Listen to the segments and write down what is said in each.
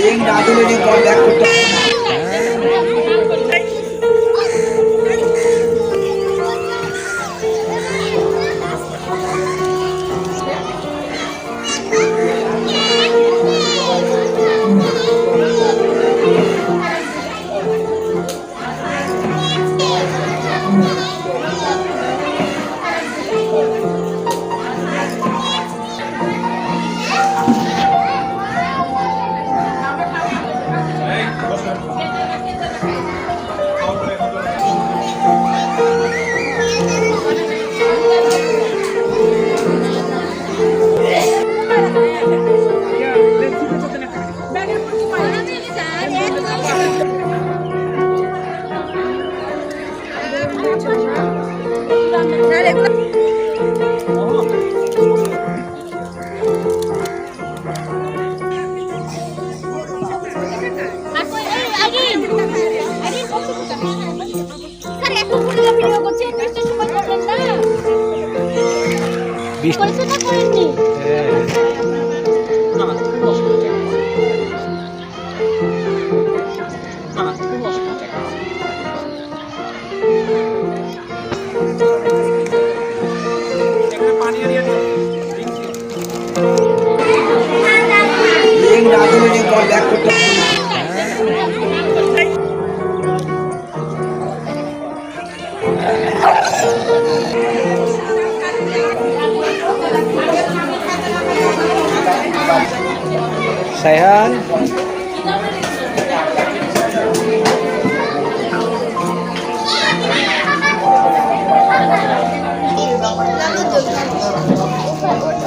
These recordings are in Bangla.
Ring Sayhan. Lalu tuh.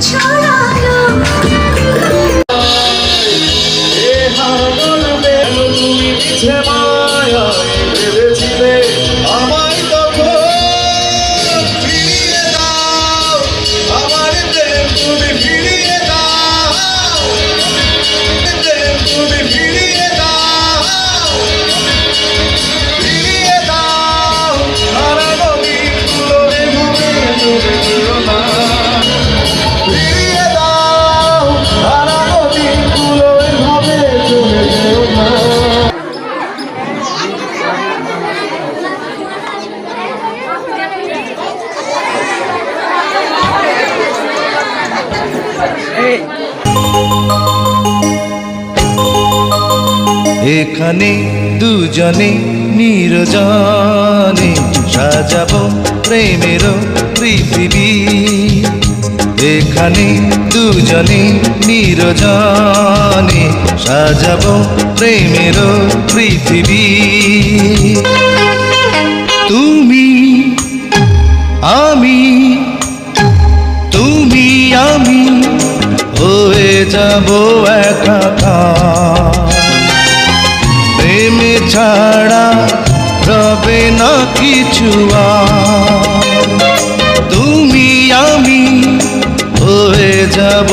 ছড়ালো। তুমি পিছে মা এখানে দুজনে নিরজনে সাজাবো প্রেমের পৃথিবী। এখানে দুজনে নিরজনে সাজাবো প্রেমের পৃথিবী। তুমি, আমি তুমি, আমি হয়ে যাব একাকার ছাড়া রবে না কিছু তুমি আমি হয়ে যাব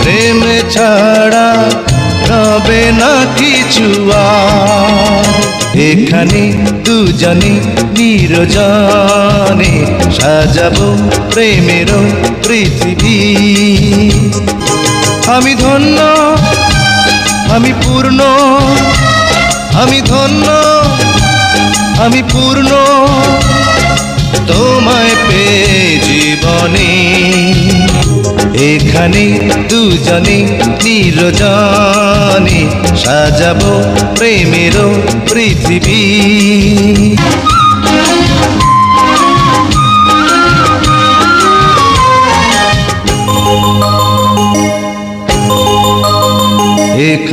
প্রেমে ছাড়া রবে না কিছু। এখানে দুজনে নিরজনে সাজাবো প্রেমের পৃথিবী। আমি ধন্য আমি পূর্ণ, আমি ধন্য, আমি পূর্ণ তোমায় পেয়ে জীবনে। এখানে দুজনে নিরজনে সাজাবো প্রেমের পৃথিবী।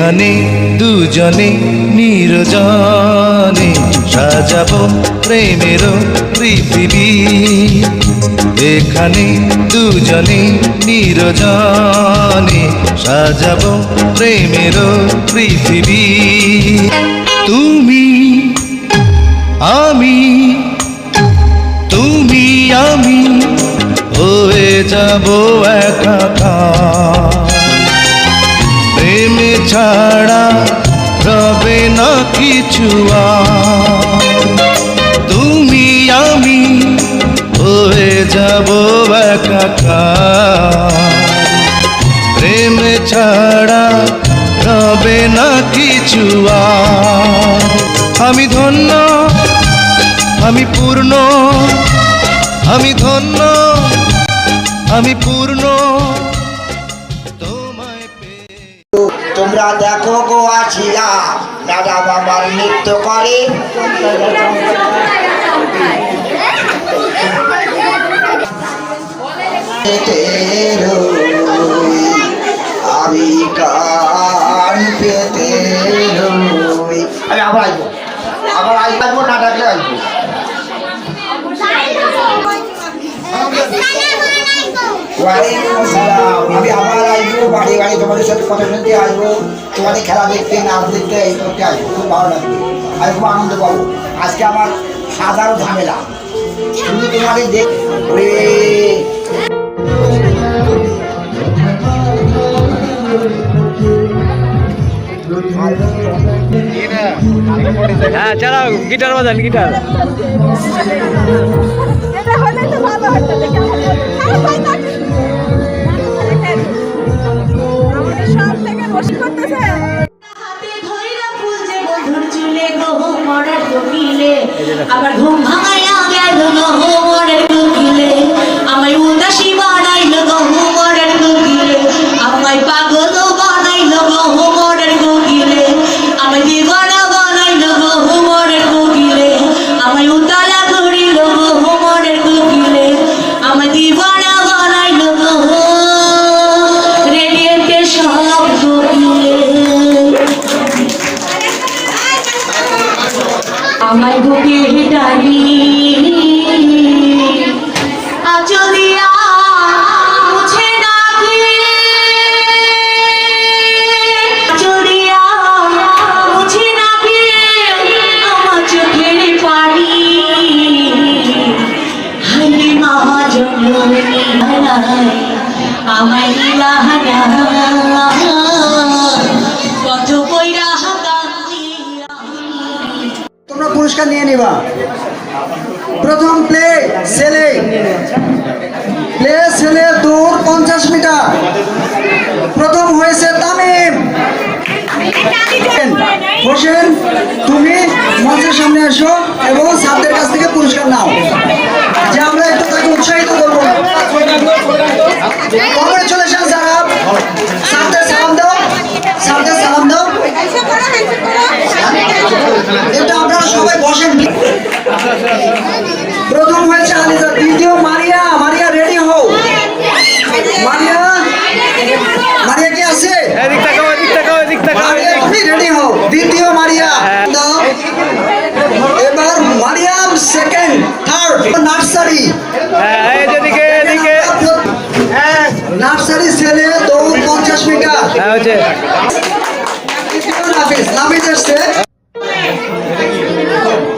এখানে দুজনে নিরজনে সাজাবো প্রেমের পৃথিবী। এখানে দুজনে নিরজনে সাজাবো প্রেমের পৃথিবী। তুমি, আমি তুমি, আমি হয়ে যাব প্রেমে ছাড়া রবে না কিছু তুমি আমি হয়ে যাব প্রেম ছাড়া রবে না কিছু। আমি ধন্য, আমি পূর্ণ, আমি ধন্য, আমি পূর্ণ। তোমরা দেখো গো আছিয়া ম্যাডাম আমার নৃত্য করে। আমি পেতে আমি আবার আসব আবার আসব না ডাকলে আসব ওয়ালাইকুম আসসালাম। আমি আবার আসব বাড়ি বাড়ি তোমাদের সাথে কথা শুনতে আসব। তোমাদের খেলা দেখতে নাচ দেখতে এই করতে আসব। খুব ভালো লাগবে। আমি খুব আনন্দ পাবো। আজকে আমার সাধারণ ঝামেলা। শুধু তোমাদের দেখ হ্যাঁ চালাও গিটার বাজান গিটার। এটা হলে তো ভালো হতো আবার ঘুম ভাঙাইয়া গেল গো পুরস্কার নিয়ে নিবা প্রথম প্লে ছেলে প্লে ছেলে দৌড় পঞ্চাশ মিটার প্রথম হয়েছে তামিম হোসেন তুমি মঞ্চের সামনে আসো এবং ছাত্রের কাছ থেকে পুরস্কার নাও যে আমরা একটু তাকে উৎসাহিত করব কংগ্রেচুলেশন স্যার সামনে সালাম দাও সামনে সালাম দাও এটা আপনারা সবাই বসেন প্রথম হয়েছে আলিজা দ্বিতীয় মারিয়া মারিয়া রেডি হও মারিয়া মারিয়া কি আছে এদিক তাকাও এদিক তাকাও এদিক তাকাও মারিয়া তুমি রেডি হও দ্বিতীয় মারিয়া দাও। এবার মারিয়াম সেকেন্ড থার্ড নার্সারি হ্যাঁ এই যে এদিকে এদিকে। নার্সারি ছেলে দৌড় পঞ্চাশ মিটার। হ্যাঁ হচ্ছে নাফিস নাফিস এসছে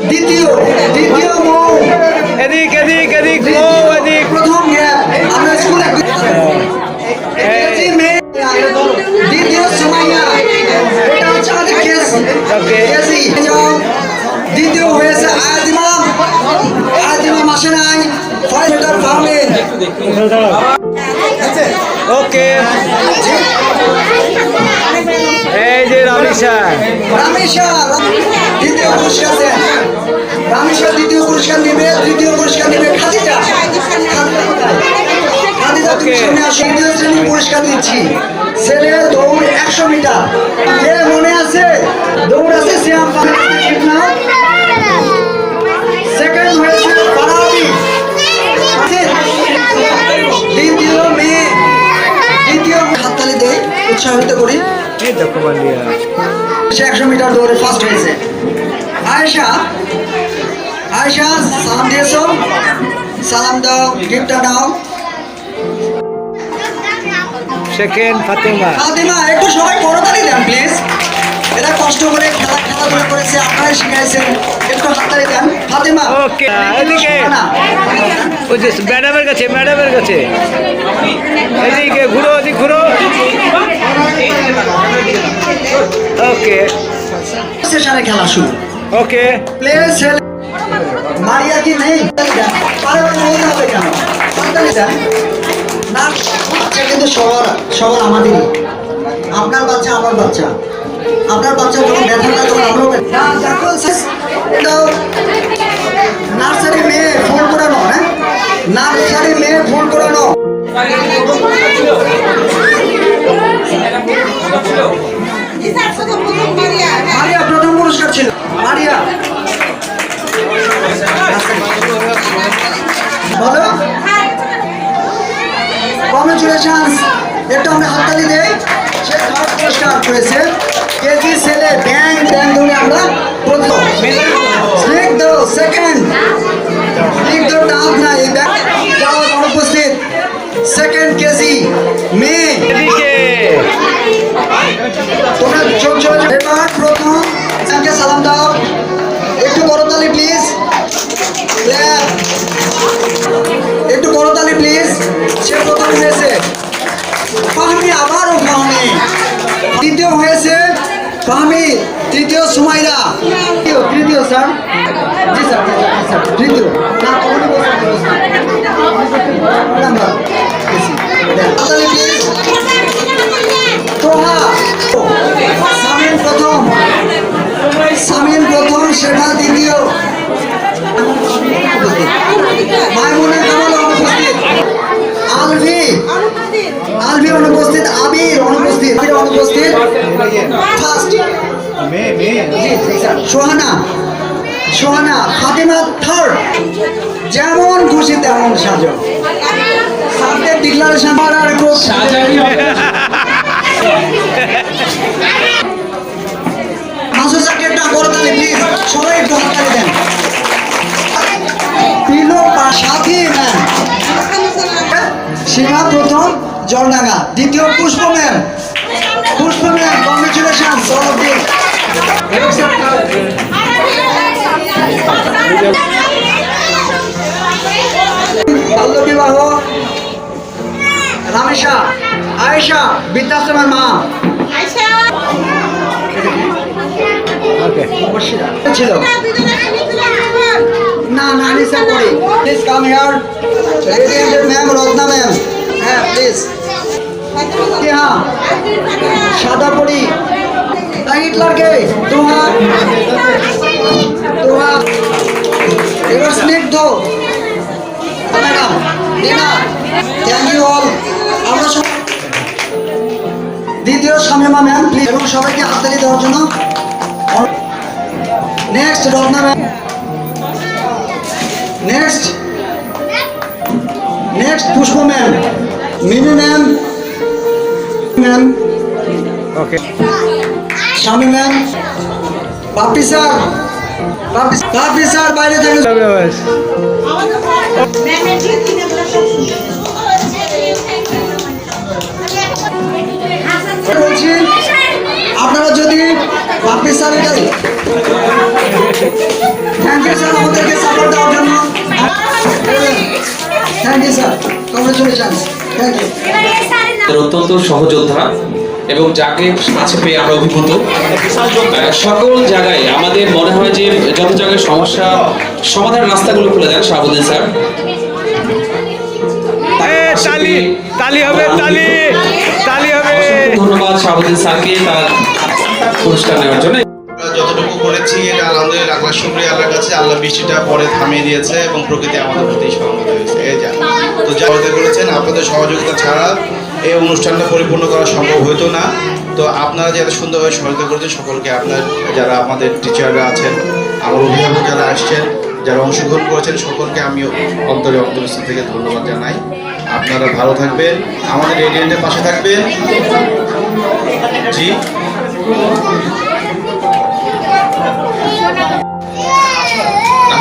দ্বিতীয় দ্বিতীয় মৌ। এদিক এদিক এদিক ওকে। এই যে রামেশা। দ্বিতীয় পুরস্কার রামেশা দ্বিতীয় পুরস্কার নেবে তৃতীয় পুরস্কার নেবে খাদিজা। খাদিজা তুমি সামনে আসো দ্বিতীয় শ্রেণি পুরস্কার দিচ্ছি। ছেলে দৌড় একশো মিটার। যে মনে আছে? দৌড় আছে সে আমার উৎসাহিত করি। সে একশো মিটার দৌড়ে ফার্স্ট হয়েছে। আয়েশা আয়েশা সালাম দিয়েছ? সালাম দাও গিফটটা দাও সেকেন্ড ফাতেমা। ফাতিমা একটু সবাই করতালি দেন প্লিজ এরা কষ্ট করে খেলা খেলাধুলা করেছে আপনারাই শিখাইছেন। একটু হাততালি দেন। ফাতিমা ওকে এদিকে। ওই যে ম্যাডামের কাছে ম্যাডামের কাছে। এদিকে ঘুরো এদিক ঘুরো। ওকে সেশনে খেলা শুরু। ওকে প্লে সেল মারিয়া কি নেই? পারে বলতে হবে কেন? না বাচ্চা কিন্তু সবার সবার আমাদেরই। আপনার বাচ্চা আমার বাচ্চা। আপনার বাচ্চা যখন ব্যথা পায় তখন আমরাও না নার্সারি মেয়ে ফোন করানো হ্যাঁ? নার্সারি মেয়ে ফোন করানো মারিয়া, প্রথম পুরস্কার ছিল। মারিয়া। বলো। কংগ্রেচুলেশনস একটু আমরা হাততালি দেই। সে পুরস্কার পেয়েছে। কেজি ছেলে ব্যাং ব্যাং ধরে আমরা হয়েছে। ফাহমি আবারও ফাহমি দ্বিতীয় হয়েছে ফাহমি তৃতীয় সুমাইরা। তৃতীয় স্যার। জি স্যার স্যার, প্রথম। সামিন প্রথম সেনা দ্বিতীয়। মাইমুনা কামাল আলভি অনুপস্থিত আবির অনুপস্থিত আবির অনুপস্থিত। ফার্স্ট সোহানা সোহানা, ফাতিমা থার্ড যেমন খুশি তেমন সাজো। সাথে ডিক্লারেশন করার খুব স্যারকে একটা করতালি প্লিজ সবাই একটু হাততালি দেন। বা ম্যাম সীমা প্রথম। জলডাঙ্গা দ্বিতীয় Pushpa ma'am Pushpa ma'am congratulation বাল্য বিবাহ। রামেশা আয়েশা বৃদ্ধাশ্রমের মা। ছিল? না না নিসা করি। Please come here ma'am Ratna ma'am হ্যাঁ প্লিজ সাদা পড়ি লাইট লাগে দোহা এবার স্নিগ্ধ ইউ অল দ্বিতীয় ম্যাম প্লিজ এবং সবাইকে হাততালি দেওয়ার জন্য। Next Ratna ma'am. Next next Pushpa ma'am. Mini ma'am. Ma'am okay স্বামী ma'am Bapi sir Bapi sir বাইরে থাকলে বলছি আপনারা যদি বাপি স্যারের কাছে থ্যাংক ইউ স্যার আমাদেরকে সাপোর্ট দেওয়ার জন্য। Thank you sir congratulations thank you অত্যন্ত সহযোদ্ধা এবং যাকে কাছে পেয়ে আমরা অভিভূত। সকল জায়গায় আমাদের মনে হয় যে যত জায়গায় সমস্যা সমাধানের রাস্তাগুলো খুলে দেন শাহাবুদ্দিন স্যার। তালি তালি হবে তালি তালি হবে। ধন্যবাদ শাহাবুদ্দিন স্যারকে তার পুরস্কার নেওয়ার জন্য। যতটুকু করেছি এটা আলহামদুলিল্লাহ আল্লাহ শুক্রিয়া আল্লাহর কাছে আল্লাহ বৃষ্টিটা পরে থামিয়ে দিয়েছে এবং প্রকৃতি আমাদের প্রতি সহমত হয়েছে। এই যা। তো যা করেছেন আপনাদের সহযোগিতা ছাড়া এই অনুষ্ঠানটা পরিপূর্ণ করা সম্ভব হতো না। তো আপনারা যে এত সুন্দরভাবে সহযোগিতা করেছেন, সকলকে আপনার, যারা আমাদের টিচাররা আছেন, আমার অভিভাবক যারা আসছেন, যারা অংশগ্রহণ করেছেন, সকলকে আমি অন্তরে অন্তরস্থ থেকে ধন্যবাদ জানাই। আপনারা ভালো থাকবেন, আমাদের রেডিয়েন্টের পাশে থাকবেন। জি।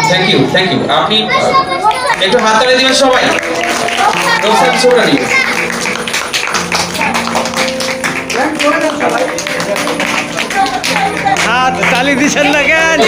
থ্যাংক ইউ থ্যাংক ইউ আপনি একটু হাত তালি দিবেন সবাই? গালি দিচ্ছেন না কেন?